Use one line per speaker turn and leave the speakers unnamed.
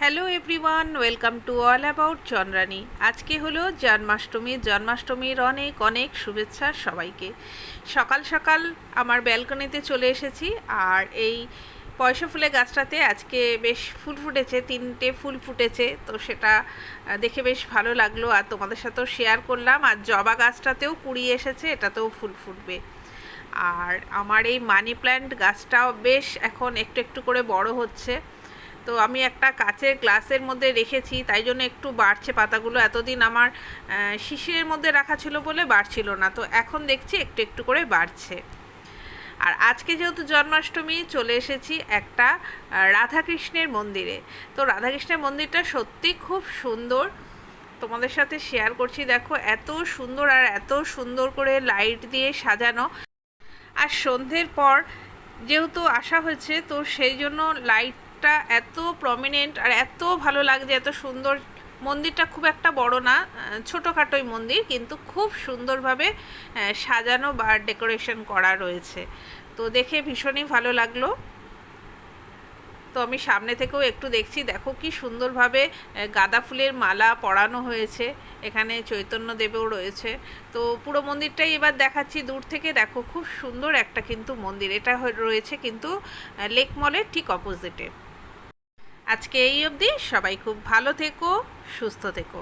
Hello everyone, welcome to all about Chandrani. আজকে হলো জন্মাষ্টমী, জন্মাষ্টমীর অনেক অনেক শুভেচ্ছা সবাইকে। সকাল সকাল আমার ব্যালকনিতে চলে এসেছি আর এই পয়সা ফুলের গাছটাতে আজকে বেশ ফুল ফুটেছে, তিনটে ফুল ফুটেছে, তো সেটা দেখে বেশ ভালো লাগল আর তোমাদের সাথেও শেয়ার করলাম। আর জবা গাছটাতেও কুড়ি এসেছে, এটাতেও ফুল ফুটবে। আর আমার এই মানি প্ল্যান্ট গাছটাও বেশ এখন একটু একটু করে বড় হচ্ছে। তো আমি একটা কাচের গ্লাসের মধ্যে রেখেছি, তাই জন্য একটু বাড়ছে পাতাগুলো। এতদিন আমার শিশিরের মধ্যে রাখা ছিল বলে বাড়ছিল না। তো এখন দেখছি একটু একটু করে বাড়ছে। আর আজকে যেহেতু জন্মাষ্টমী, চলে এসেছি একটা রাধাকৃষ্ণের মন্দিরে। তো রাধাকৃষ্ণের মন্দিরটা সত্যি খুব সুন্দর। তোমাদের সাথে শেয়ার করছি, দেখো এত সুন্দর আর এত সুন্দর করে লাইট দিয়ে সাজানো। আর সন্ধ্যের পর যেহেতু আসা হয়েছে, তো সেই জন্য লাইটটা এত প্রমিনেন্ট আর এত ভালো লাগছে, এত সুন্দর। মন্দিরটা খুব একটা বড় না ছোটোখাটোই মন্দির, কিন্তু খুব সুন্দরভাবে সাজানো বা ডেকোরেশন করা রয়েছে। তো দেখে ভীষণই ভালো লাগল। তো আমি সামনে থেকেও একটু দেখছি, দেখো কি সুন্দরভাবে গাঁদা ফুলের মালা পরানো হয়েছে, এখানে চৈতন্য দেবেও রয়েছে। তো পুরো মন্দিরটাই এবার দেখাচ্ছি, দূর থেকে দেখো, খুব সুন্দর একটা কিন্তু মন্দির। এটা রয়েছে কিন্তু লেক মলের ঠিক অপোজিটে আজকে এই অবধি সবাই খুব ভালো থেকো সুস্থ থেকো।